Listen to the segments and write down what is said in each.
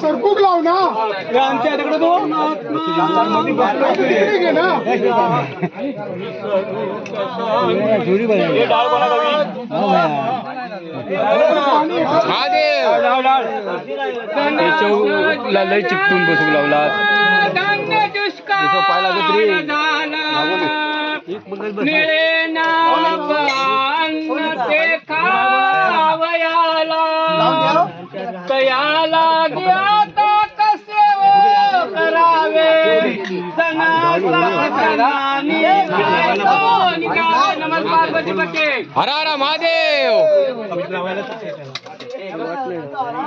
सरकूक लाव ना आमच्या तिकडे तो लय चिपटून बसू लावला धान्य मिळेना अन्न ते खावयाला. कयाला आता कसे ओ करावे. नमस्कार पते हर हर महादेव.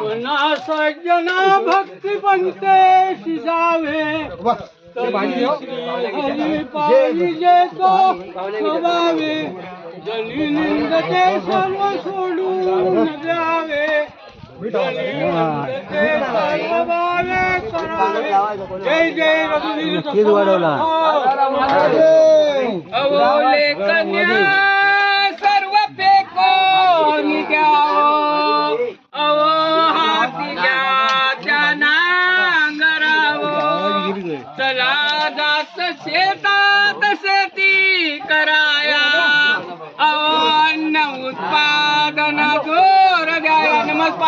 मना सज्जना भक्ती पंते शिजावे हरी पाहिजे तो खवावे जनी निंदते सर्व सोडून द्यावे जनी निंदते सर्व भावे करावे. जय जय रघुवीर अवोले कन्या सर्व फेकोन द्यावं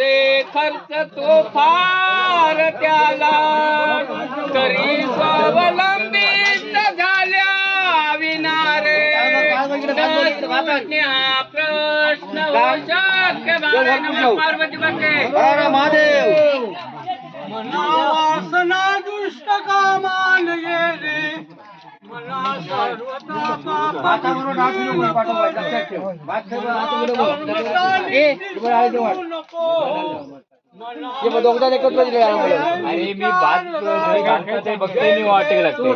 येतसे खर्च तो फार त्याला तरी स्वावलंबी झाल्या विनारे प्रश्न पार्वती बंदे मना अरे मी भात ते बघते मी वाटे लागते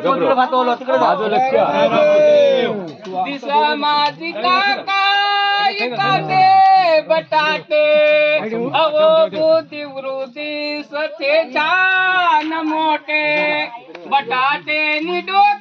माझं लक्ष दिसा माझी काका इकाटे बटाटे अवो बुद्धी वृद्धी सथे छान मोठे बटाटे नि डोके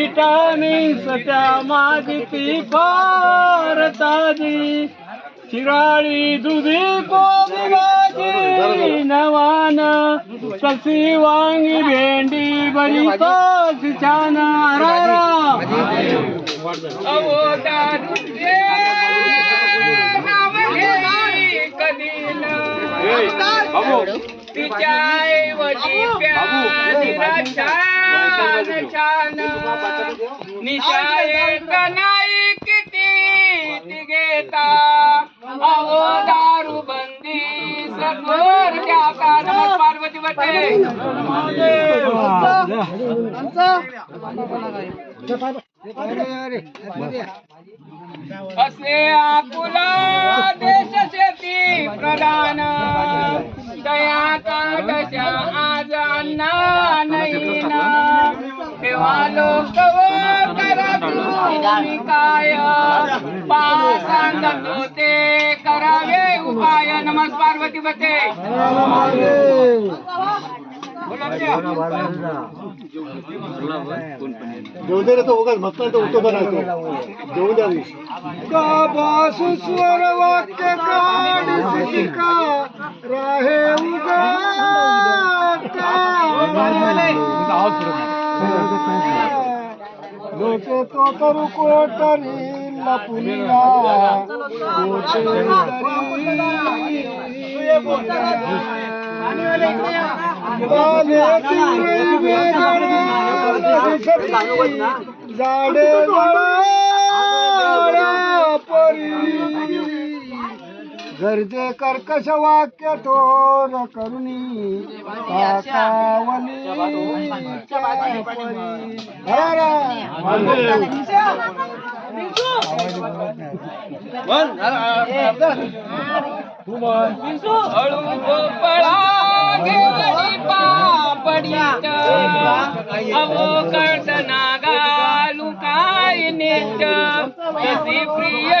विटामिन्स त्या माझी ती फार ताजी. शिराळी दुधी कोबी भाजी नवान कसी वांगी भेंडी बरी कशी छान. कधी तिच्या निशान। निशान नाही किती ती घेता? अहो दारू बंदी सगोर जाता पार्वती बटे असे आपुला देश शेती प्रधान। दयाचा दशा आज अन्ना नाही ना तेव्हा लोक करा तुम्ही काय पा सांगत होते करावे उपाय. नमस् पार्वती बते जेवू दे रे तो उगाच मस्त तो उठतो बनायचो जेवू द्या. का बासु स्वर वाक्य काढी शिका राहे उगा. लोके तो करू कोटरी लपुनिया झाडे परी. गर्दे कर्कश वाक्य थोर करुणी काकावली हळू काय तशी प्रिय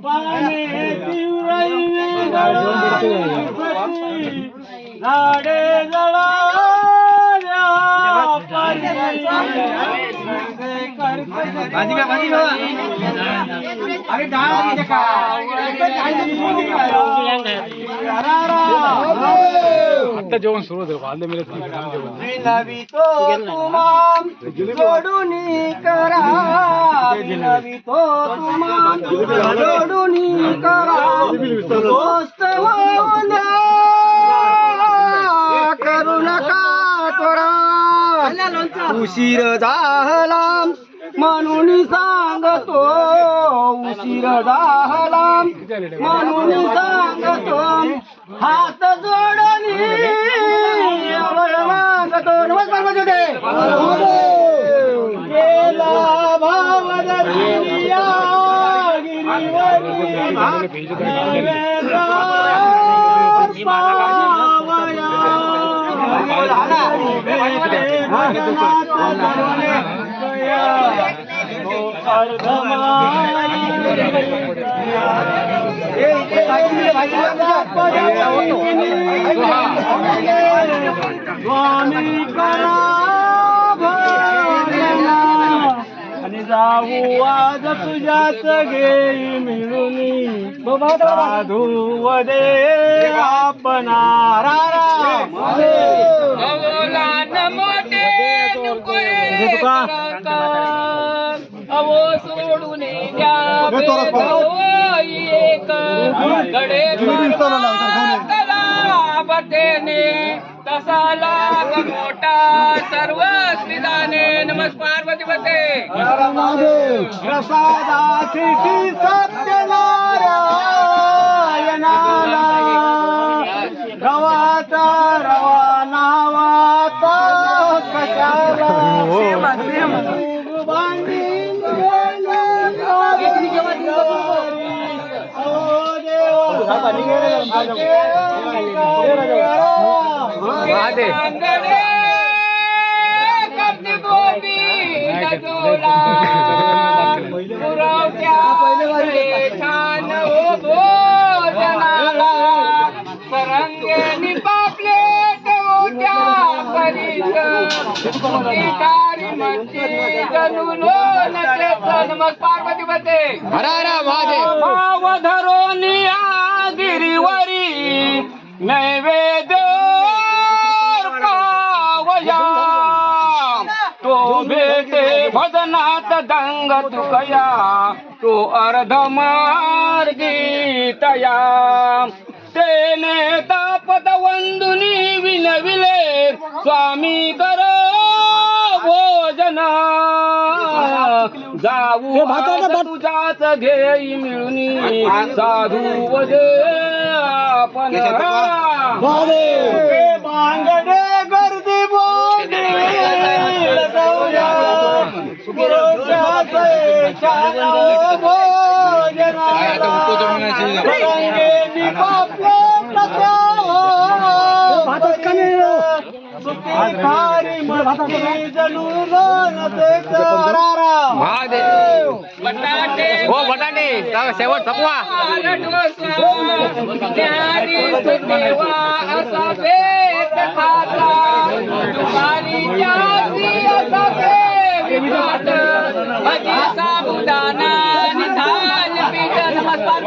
नमस्कार पतिपते विनवितो तुमान काय झालं झाडे आता जेवण सुरू होतं. वाजले तुमाम जोडून करा. जोडून करा. करू नका तोरा उशीर झाला. उशीर झाला म्हणून सांगतो हात जोडणी मागतो. नमस्कार मजोदे गेला भाव दर्शनिया गिरीवरी नव्याचा स्वामी करा भजना आणि जाऊ आज तुझ्याच घेई मिळून साधू वदे आपणा रा सोडून एक गडे बतेने तसा लाभ मोठा सर्व विधाने नमस् पार्वती बते प्रसादाची सत्यनारायणाला. गवाचा रवा नावाचा कशाला सरंगेनी पापले देवत्या परीच कारी मंची जणू पार्वती बते धरोनी गिरीवरी नैवेद्य तो भेटे भजनात दंग तुकया तो अर्ध मार्गी तया. तेने तापद वंदुनी विनविले. स्वामी कर भोजना. जाऊ तुझ्याच घेई मिळूनी. साधू वदे आपण बांगडे गर्दी बोंडे जणू रानते करारा. महादेव बटाटे हो बटाटे शेवट संपवा ज्ञानी सुदेवा असा भेद खाचा दुपारीच्या सी असा भेद खात भजी साबुदाणा आणि थालीपीठ नमस्कार